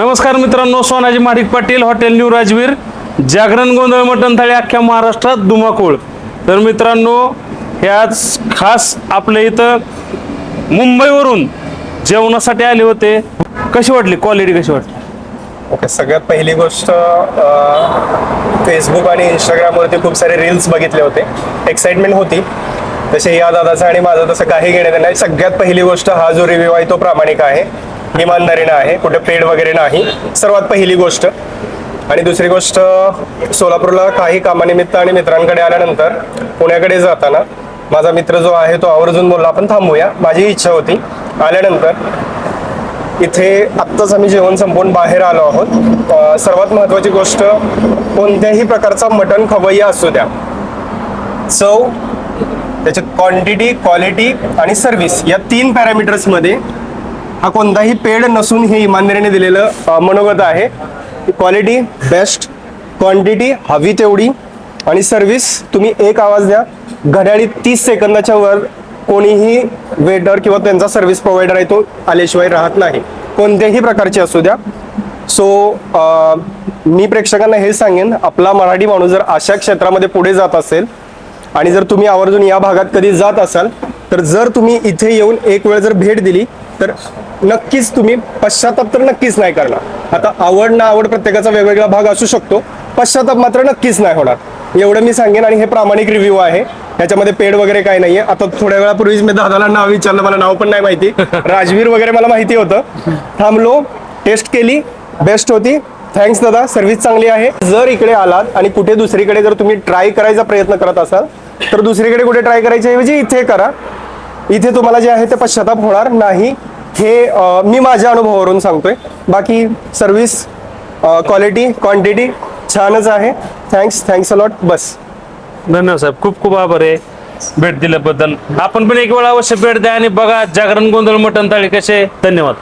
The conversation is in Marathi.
नमस्कार मित्रांनो सोनाजी माडिक पाटील हॉटेल न्यू राजवीर जागरण गोंधळ मटण थाळी अख्ख्या महाराष्ट्रात धुमाकूळ. तर मित्रांनो ह्याच खास आपल्या इथं मुंबईवरून जेवणासाठी आले होते. कशी वाटली? क्वालिटी कशी वाटली? ओके सगळ्यात पहिली गोष्ट फेसबुक आणि इंस्टाग्रामवरती खूप सारे रील्स बघितले होते. एक्साइटमेंट होती. तसे या दादाचं आणि माझं तसं काही घेण्यात नाही. सगळ्यात पहिली गोष्ट हा जो रिव्ह्यू आहे तो प्रामाणिक आहे. इमानदारीनं आहे. कुठे पेड वगैरे नाही. सर्वात पहिली गोष्ट. आणि दुसरी गोष्ट सोलापूरला काही कामानिमित्त आणि मित्रांकडे आल्यानंतर पुण्याकडे जाताना माझा मित्र जो आहे तो आवर्जून बोलला आपण थांबूया. माझी इच्छा होती. आल्यानंतर इथे आत्ताच आम्ही जेवण संपवून बाहेर आलो आहोत. सर्वात महत्त्वाची गोष्ट कोणत्याही प्रकारचा मटण खवय्या असू द्या. चव त्याच्या क्वांटिटी क्वालिटी आणि सर्व्हिस या तीन पॅरामीटर्समध्ये हा कोणताही पेड नसून हे इमानदारीने दिलेलं मनोगत आहे. क्वालिटी बेस्ट क्वांटिटी हवी तेवढी आणि सर्व्हिस तुम्ही एक आवाज द्या. घड्याळी तीस सेकंदाच्या वर कोणीही वेटर किंवा त्यांचा सर्व्हिस प्रोव्हायडर आहे तो आल्याशिवाय राहत नाही. कोणत्याही प्रकारची असू द्या. सो मी प्रेक्षकांना हे सांगेन आपला मराठी माणूस जर अशा क्षेत्रामध्ये पुढे जात असेल आणि जर तुम्ही आवर्जून या भागात कधी जात असाल तर जर तुम्ही इथे येऊन एक वेळ जर भेट दिली तर नक्कीच तुम्ही पश्चाताप तर नक्कीच नाही करणार. आता आवड ना आवड प्रत्येकाचा वेगवेगळा भाग असू शकतो पश्चाताप मात्र नक्कीच नाही होणार. एवढं मी सांगेन आणि हे प्रामाणिक रिव्ह्यू आहे. याच्यामध्ये पेड वगैरे काही नाहीये. आता थोड्या वेळापूर्वीच मी दादाला नाव विचारलं मला नाव पण नाही माहिती. राजवीर वगैरे मला माहिती होतं. थांबलो टेस्ट केली बेस्ट होती. थँक्स दादा. सर्व्हिस चांगली आहे. जर इकडे आलात आणि कुठे दुसरीकडे जर तुम्ही ट्राय करायचा प्रयत्न करत असाल तर दुसरीकडे कुठे ट्राय करायच्याऐवजी इथे करा. इथे तुम्हाला जे आहे ते पश्चाताप होणार नाही. हे मी माझ्या अनुभवावरून सांगतोय. बाकी सर्व्हिस क्वालिटी क्वांटिटी छानच आहे. थँक्स थँक्स अलॉट बस. धन्यवाद साहेब. खूप खूप आभार आहे भेट दिल्याबद्दल. आपण पण एक वेळा अवश्य भेट द्या आणि बघा जागरण गोंधळ मटण थाळी कसे धन्यवाद.